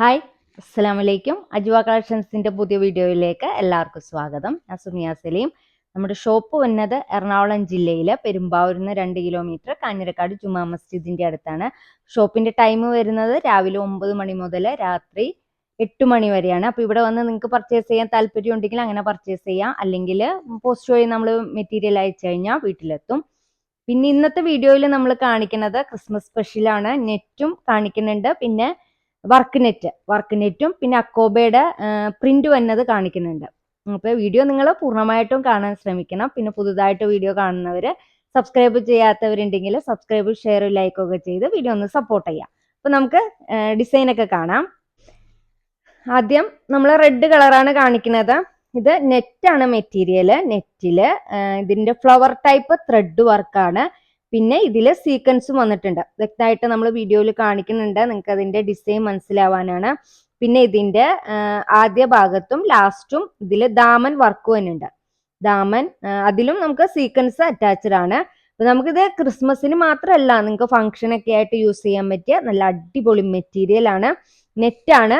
Hi അസ്സലാം വലൈക്കും അജ്വ കളക്ഷൻസിന്റെ പുതിയ വീഡിയോയിലേക്ക് എല്ലാവർക്കും സ്വാഗതം. ഞാൻ സുമിയ സലീം. നമ്മുടെ ഷോപ്പ് വന്നത് എറണാകുളം ജില്ലയിലെ പെരുമ്പാവൂരിൽ നിന്ന് രണ്ട് കിലോമീറ്റർ കാഞ്ഞിരക്കാട് ജുമാ മസ്ജിദിന്റെ അടുത്താണ്. ഷോപ്പിന്റെ ടൈം വരുന്നത് രാവിലെ ഒമ്പത് മണി മുതൽ രാത്രി എട്ട് മണി വരെയാണ്. അപ്പോൾ ഇവിടെ വന്ന് നിങ്ങൾക്ക് പർച്ചേസ് ചെയ്യാൻ താല്പര്യം ഉണ്ടെങ്കിൽ അങ്ങനെ പർച്ചേസ് ചെയ്യാം. അല്ലെങ്കിൽ പോസ്റ്റ് വഴി നമ്മൾ മെറ്റീരിയൽ അയച്ചു കഴിഞ്ഞാൽ വീട്ടിലെത്തും. പിന്നെ ഇന്നത്തെ വീഡിയോയിൽ നമ്മൾ കാണിക്കുന്നത് ക്രിസ്മസ് സ്പെഷ്യലാണ് നെറ്റും കാണിക്കുന്നുണ്ട്. പിന്നെ വർക്ക് നെറ്റ് വർക്ക് നെറ്റും പിന്നെ അക്കോബയുടെ പ്രിന്റ് വന്നത് കാണിക്കുന്നുണ്ട്. അപ്പോൾ വീഡിയോ നിങ്ങൾ പൂർണമായിട്ടും കാണാൻ ശ്രമിക്കണം. പിന്നെ പുതുതായിട്ട് വീഡിയോ കാണുന്നവർ സബ്സ്ക്രൈബ് ചെയ്യാത്തവരുണ്ടെങ്കിൽ സബ്സ്ക്രൈബ് ഷെയർ ലൈക്ക് ഒക്കെ ചെയ്ത് വീഡിയോ ഒന്ന് സപ്പോർട്ട് ചെയ്യാം. അപ്പോൾ നമുക്ക് ഡിസൈൻ ഒക്കെ കാണാം. ആദ്യം നമ്മൾ റെഡ് കളറാണ് കാണിക്കുന്നത്. ഇത് നെറ്റാണ് മെറ്റീരിയൽ നെറ്റിൽ ഇതിന്റെ ഫ്ലവർ ടൈപ്പ് ത്രെഡ് വർക്കാണ്. പിന്നെ ഇതിൽ സീക്വൻസും വന്നിട്ടുണ്ട്. വ്യക്തമായിട്ട് നമ്മൾ വീഡിയോയിൽ കാണിക്കുന്നുണ്ട്. നിങ്ങൾക്ക് അതിന്റെ ഡിസൈൻ മനസ്സിലാവാനാണ്. പിന്നെ ഇതിന്റെ ആദ്യ ഭാഗത്തും ലാസ്റ്റും ഇതിൽ ദാമൻ വർക്ക് തന്നെയുണ്ട് ദാമൻ അതിലും നമുക്ക് സീക്വൻസ് അറ്റാച്ച്ഡ് ആണ്. അപ്പൊ നമുക്കിത് ക്രിസ്മസിന് മാത്രമല്ല നിങ്ങൾക്ക് ഫംഗ്ഷൻ ഒക്കെ ആയിട്ട് യൂസ് ചെയ്യാൻ പറ്റിയ നല്ല അടിപൊളി മെറ്റീരിയൽ ആണ്. നെറ്റാണ്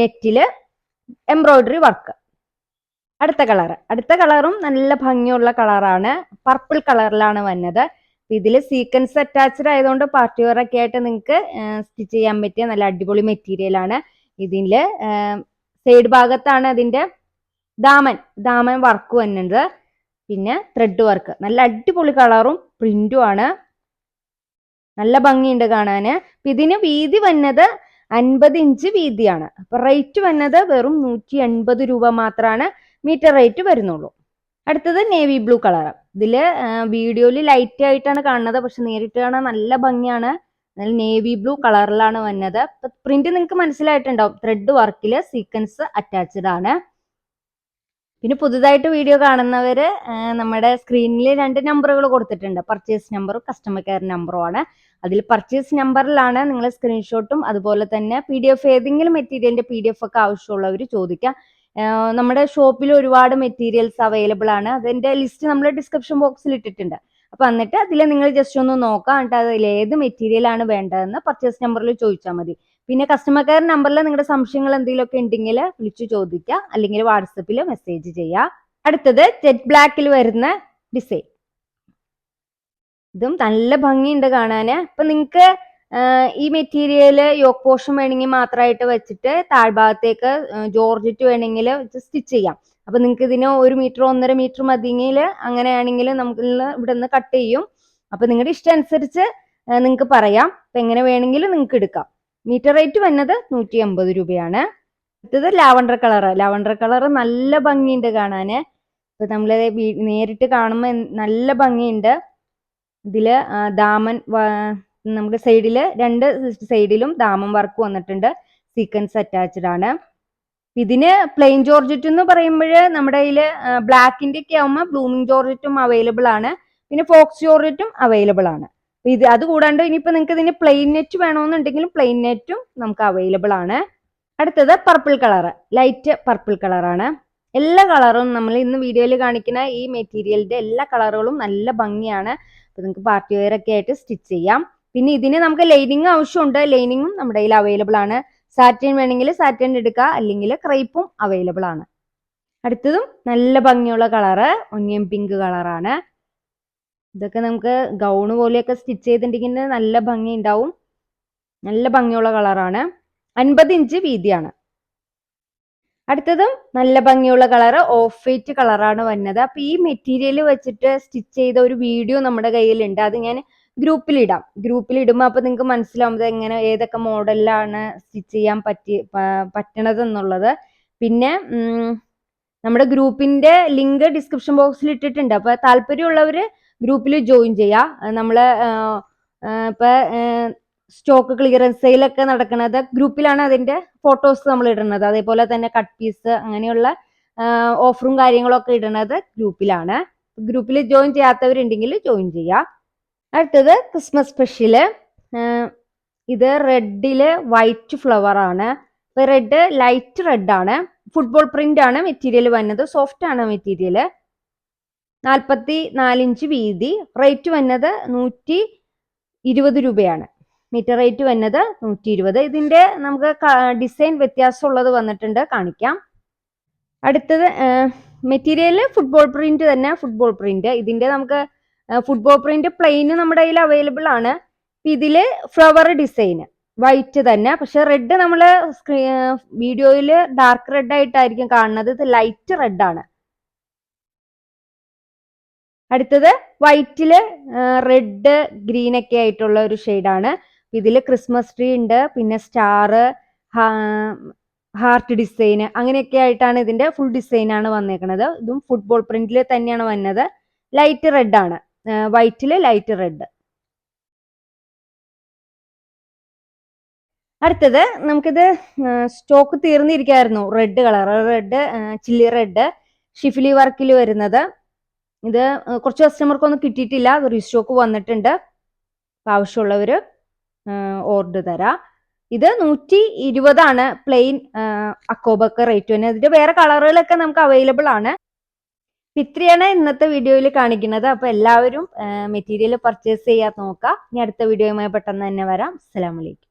നെറ്റിൽ എംബ്രോയിഡറി വർക്ക് അടുത്ത കളർ അടുത്ത കളറും നല്ല ഭംഗിയുള്ള കളറാണ് പർപ്പിൾ കളറിലാണ് വന്നത്. ഇതിൽ സീക്വൻസ് അറ്റാച്ച്ഡ് ആയതുകൊണ്ട് പാർട്ടി വെയർ ഒക്കെ ആയിട്ട് നിങ്ങൾക്ക് സ്റ്റിച്ച് ചെയ്യാൻ പറ്റിയ നല്ല അടിപൊളി മെറ്റീരിയൽ ആണ്. ഇതിൽ സൈഡ് ഭാഗത്താണ് അതിന്റെ ദാമൻ. ദാമൻ വർക്ക് വന്നത്. പിന്നെ ത്രെഡ് വർക്ക് നല്ല അടിപൊളി കളറും പ്രിന്റും ആണ്. നല്ല ഭംഗിയുണ്ട് കാണാന്. ഇതിന് വീതി വന്നത് അൻപത് ഇഞ്ച് വീതിയാണ്. അപ്പൊ റേറ്റ് വന്നത് വെറും നൂറ്റി എൺപത് രൂപ മാത്രമാണ് മീറ്റർ റേറ്റ് വരുന്നുള്ളൂ. അടുത്തത് നേവി ബ്ലൂ കളർ ഇതിൽ വീഡിയോയിൽ ലൈറ്റ് ആയിട്ടാണ് കാണുന്നത്. പക്ഷെ നേരിട്ട് കാണാൻ നല്ല ഭംഗിയാണ്. നേവി ബ്ലൂ കളറിലാണ് വന്നത്. പ്രിന്റ് നിങ്ങൾക്ക് മനസ്സിലായിട്ടുണ്ടാവും. ത്രെഡ് വർക്കിൽ സീക്വൻസ് അറ്റാച്ച്ഡ് ആണ്. പിന്നെ പുതുതായിട്ട് വീഡിയോ കാണുന്നവര് നമ്മുടെ സ്ക്രീനിൽ രണ്ട് നമ്പറുകൾ കൊടുത്തിട്ടുണ്ട്. പർച്ചേസ് നമ്പറും കസ്റ്റമർ കെയർ നമ്പറും ആണ്. അതിൽ പർച്ചേസ് നമ്പറിലാണ് നിങ്ങൾ സ്ക്രീൻഷോട്ടും അതുപോലെ തന്നെ പി ഡി എഫ് ഏതെങ്കിലും മെറ്റീരിയലിന്റെ പി ഡി എഫ് ഒക്കെ ആവശ്യമുള്ളവർ ചോദിക്കാം. നമ്മുടെ ഷോപ്പിൽ ഒരുപാട് മെറ്റീരിയൽസ് അവൈലബിൾ ആണ്. അതിന്റെ ലിസ്റ്റ് നമ്മൾ ഡിസ്ക്രിപ്ഷൻ ബോക്സിൽ ഇട്ടിട്ടുണ്ട്. അപ്പൊ എന്നിട്ട് അതിൽ നിങ്ങൾ ജസ്റ്റ് ഒന്ന് നോക്കാം എന്നിട്ട് അതിൽ ഏത് മെറ്റീരിയൽ ആണ് വേണ്ടതെന്ന് പർച്ചേസ് നമ്പറിൽ ചോദിച്ചാൽ മതി. പിന്നെ കസ്റ്റമർ കെയർ നമ്പറിൽ നിങ്ങളുടെ സംശയങ്ങൾ എന്തെങ്കിലുമൊക്കെ ഉണ്ടെങ്കിൽ വിളിച്ചു ചോദിക്കുക അല്ലെങ്കിൽ വാട്സപ്പിൽ മെസ്സേജ് ചെയ്യുക അടുത്തത് ജെറ്റ് ബ്ലാക്കിൽ വരുന്ന ഡിസൈൻ ഇതും നല്ല ഭംഗിയുണ്ട് കാണാന്. അപ്പൊ നിങ്ങൾക്ക് ഈ മെറ്റീരിയൽ യോക്ക് പോർഷൻ വേണമെങ്കിൽ മാത്രമായിട്ട് വെച്ചിട്ട് താഴ്ഭാഗത്തേക്ക് ജോർജറ്റ് വേണമെങ്കിൽ സ്റ്റിച്ച് ചെയ്യാം. അപ്പൊ നിങ്ങൾക്ക് ഇതിന് ഒരു മീറ്റർ ഒന്നര മീറ്റർ മതിയെങ്കിൽ അങ്ങനെയാണെങ്കിൽ നമുക്ക് ഇവിടെ നിന്ന് കട്ട് ചെയ്യും. അപ്പൊ നിങ്ങളുടെ ഇഷ്ടം അനുസരിച്ച് നിങ്ങൾക്ക് പറയാം. അപ്പൊ എങ്ങനെ വേണമെങ്കിലും നിങ്ങൾക്ക് എടുക്കാം. മീറ്റർ റേറ്റ് വന്നത് നൂറ്റി അമ്പത് രൂപയാണ്. അടുത്തത് ലാവണ്ടർ കളർ ലാവണ്ടർ കളർ നല്ല ഭംഗിയുണ്ട് കാണാന്. ഇപ്പൊ നമ്മൾ നേരിട്ട് കാണുമ്പോൾ നല്ല ഭംഗിയുണ്ട്. ഇതിൽ ദാമൻ നമ്മുടെ സൈഡിൽ രണ്ട് സൈഡിലും ദാമം വർക്ക് വന്നിട്ടുണ്ട്. സീക്വൻസ് അറ്റാച്ച്ഡ് ആണ്. ഇതിന് പ്ലെയിൻ ജോർജറ്റ് എന്ന് പറയുമ്പോൾ നമ്മുടെ കയ്യിൽ ബ്ലാക്കിന്റെ ഒക്കെ ആവുമ്പോൾ ബ്ലൂമിങ് ജോർജറ്റും അവൈലബിൾ ആണ്. പിന്നെ ഫോക്സ് ജോർജറ്റും അവൈലബിൾ ആണ്. ഇത് അത് കൂടാണ്ട് ഇനിയിപ്പോ നിങ്ങൾക്ക് ഇതിന് പ്ലെയിൻ നെറ്റ് വേണമെന്നുണ്ടെങ്കിലും പ്ലെയിൻ നെറ്റും നമുക്ക് അവൈലബിൾ ആണ്. അടുത്തത് പർപ്പിൾ കളർ ലൈറ്റ് പർപ്പിൾ കളറാണ് എല്ലാ കളറും നമ്മൾ ഇന്ന് വീഡിയോയിൽ കാണിക്കുന്ന ഈ മെറ്റീരിയലിന്റെ എല്ലാ കളറുകളും നല്ല ഭംഗിയാണ്. അപ്പൊ നിങ്ങൾക്ക് പാർട്ടി വെയർ ഒക്കെ ആയിട്ട് സ്റ്റിച്ച് ചെയ്യാം. പിന്നെ ഇതിന് നമുക്ക് ലൈനിങ് ആവശ്യമുണ്ട്. ലൈനിങ്ങും നമ്മുടെ കയ്യിൽ അവൈലബിൾ ആണ്. സാറ്റിൻ വേണമെങ്കിൽ സാറ്റിൻ എടുക്കുക. അല്ലെങ്കിൽ ക്രൈപ്പും അവൈലബിൾ ആണ്. അടുത്തതും നല്ല ഭംഗിയുള്ള കളറ് ഒന്നിയൻ പിങ്ക് കളറാണ് ഇതൊക്കെ നമുക്ക് ഗൗണ് പോലെയൊക്കെ സ്റ്റിച്ച് ചെയ്തിട്ടുണ്ടെങ്കിൽ നല്ല ഭംഗി ഉണ്ടാവും. നല്ല ഭംഗിയുള്ള കളറാണ് അൻപത് ഇഞ്ച് വീതിയാണ്. അടുത്തതും നല്ല ഭംഗിയുള്ള കളറ് ഓഫ് വൈറ്റ് കളറാണ് വന്നത്. അപ്പൊ ഈ മെറ്റീരിയൽ വെച്ചിട്ട് സ്റ്റിച്ച് ചെയ്ത ഒരു വീഡിയോ നമ്മുടെ കയ്യിലുണ്ട്. അത് ഞാൻ ഗ്രൂപ്പിൽ ഇടാം ഗ്രൂപ്പിൽ ഇടുമ്പോൾ അപ്പൊ നിങ്ങൾക്ക് മനസ്സിലാവും എങ്ങനെ ഏതൊക്കെ മോഡലിലാണ് സ്റ്റിച്ച് ചെയ്യാൻ പറ്റി പറ്റണത് എന്നുള്ളത് പിന്നെ നമ്മുടെ ഗ്രൂപ്പിന്റെ ലിങ്ക് ഡിസ്ക്രിപ്ഷൻ ബോക്സിൽ ഇട്ടിട്ടുണ്ട്. അപ്പൊ താല്പര്യമുള്ളവർ ഗ്രൂപ്പിൽ ജോയിൻ ചെയ്യാം. നമ്മൾ ഇപ്പൊ സ്റ്റോക്ക് ക്ലിയറൻസ് സെയിലൊക്കെ നടക്കുന്നത് ഗ്രൂപ്പിലാണ് അതിന്റെ ഫോട്ടോസ് നമ്മൾ ഇടുന്നത്. അതേപോലെ തന്നെ കട്ട് പീസ് അങ്ങനെയുള്ള ഓഫറും കാര്യങ്ങളൊക്കെ ഇടുന്നത് ഗ്രൂപ്പിലാണ്. ഗ്രൂപ്പിൽ ജോയിൻ ചെയ്യാത്തവരുണ്ടെങ്കിൽ ജോയിൻ ചെയ്യാം. അടുത്തത് ക്രിസ്മസ് സ്പെഷ്യൽ ഇത് റെഡിൽ വൈറ്റ് ഫ്ലവർ ആണ്. റെഡ് ലൈറ്റ് റെഡ് ആണ്. ഫുട്ബോൾ പ്രിന്റ് ആണ് മെറ്റീരിയൽ വന്നത്. സോഫ്റ്റ് ആണ് മെറ്റീരിയൽ നാൽപ്പത്തി നാലിഞ്ച് വീതി. റേറ്റ് വന്നത് നൂറ്റി ഇരുപത് രൂപയാണ്. മീറ്റർ റേറ്റ് വന്നത് നൂറ്റി ഇരുപത് ഇതിന്റെ നമുക്ക് ഡിസൈൻ വ്യത്യാസമുള്ളത് വന്നിട്ടുണ്ട്. കാണിക്കാം. അടുത്തത് മെറ്റീരിയൽ ഫുട്ബോൾ പ്രിന്റ് തന്നെ. ഫുട്ബോൾ പ്രിന്റ് ഇതിന്റെ നമുക്ക് ഫുട്ബോൾ പ്രിന്റ് പ്ലെയിന് നമ്മുടെ കയ്യിൽ അവൈലബിൾ ആണ്. ഇതിൽ ഫ്ലവർ ഡിസൈൻ വൈറ്റ് തന്നെ. പക്ഷെ റെഡ് നമ്മൾ വീഡിയോയിൽ ഡാർക്ക് റെഡ് ആയിട്ടായിരിക്കും കാണുന്നത്. ഇത് ലൈറ്റ് റെഡ് ആണ്. അടുത്തത് വൈറ്റിൽ റെഡ് ഗ്രീൻ ഒക്കെ ആയിട്ടുള്ള ഒരു ഷെയ്ഡാണ് ഇതിൽ ക്രിസ്മസ് ട്രീ ഉണ്ട്. പിന്നെ സ്റ്റാർ ഹാർട്ട് ഡിസൈൻ അങ്ങനെയൊക്കെ ആയിട്ടാണ് ഇതിന്റെ ഫുൾ ഡിസൈൻ ആണ് വന്നേക്കുന്നത് ഇതും ഫുട്ബോൾ പ്രിന്റിൽ തന്നെയാണ് വന്നത്. ലൈറ്റ് റെഡ് ആണ്. വൈറ്റിൽ ലൈറ്റ് റെഡ് അടുത്തത് നമുക്കിത് stock തീർന്നിരിക്കായിരുന്നു. Red colour red chilli red ഷിഫിലി വർക്കിൽ വരുന്നത്. ഇത് കുറച്ച് കസ്റ്റമർക്കൊന്നും കിട്ടിയിട്ടില്ല. അത് റീസ്റ്റോക്ക് വന്നിട്ടുണ്ട്. ആവശ്യമുള്ളവർ ഓർഡർ തരാം. ഇത് നൂറ്റി ഇരുപതാണ് പ്ലെയിൻ അക്കോബൊക്കെ റേറ്റ് വരുന്നത് ഇതിന്റെ വേറെ കളറുകളൊക്കെ നമുക്ക് അവൈലബിൾ ആണ്. ഇത്രയാണ് ഇന്നത്തെ വീഡിയോയിൽ കാണിക്കുന്നത്. അപ്പൊ എല്ലാവരും മെറ്റീരിയൽ പർച്ചേസ് ചെയ്യാൻ നോക്കാം. ഇനി അടുത്ത വീഡിയോയുമായി പെട്ടെന്ന് തന്നെ വരാം. അസ്സലാമലൈക്കും